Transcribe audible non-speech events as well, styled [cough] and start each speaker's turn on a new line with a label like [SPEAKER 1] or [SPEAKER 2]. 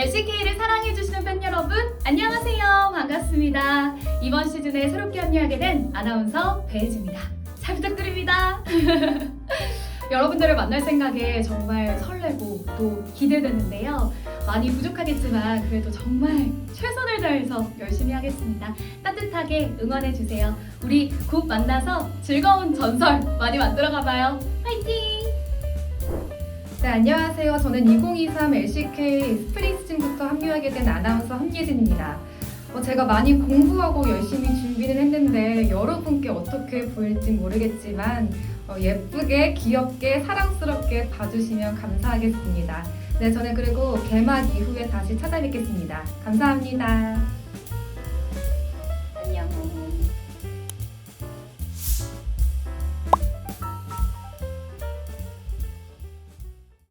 [SPEAKER 1] LCK를 사랑해주시는 팬 여러분, 안녕하세요. 반갑습니다. 이번 시즌에 새롭게 합류하게 된 아나운서 배혜지입니다. 잘 부탁드립니다. [laughs] 여러분들을 만날 생각에 정말 설레고 또 기대되는데요. 많이 부족하겠지만 그래도 정말 최선을 다해서 열심히 하겠습니다. 따뜻하게 응원해주세요. 우리 곧 만나서 즐거운 전설 많이 만들어가봐요. 화이팅!
[SPEAKER 2] 네, 안녕하세요. 저는 2023 LCK 스프링 시즌부터 합류하게 된 아나운서 함예진입니다. 어, 제가 많이 공부하고 열심히 준비를 했는데 여러분께 어떻게 보일지 모르겠지만 어, 예쁘게, 귀엽게, 사랑스럽게 봐주시면 감사하겠습니다. 네, 저는 그리고 개막 이후에 다시 찾아뵙겠습니다. 감사합니다.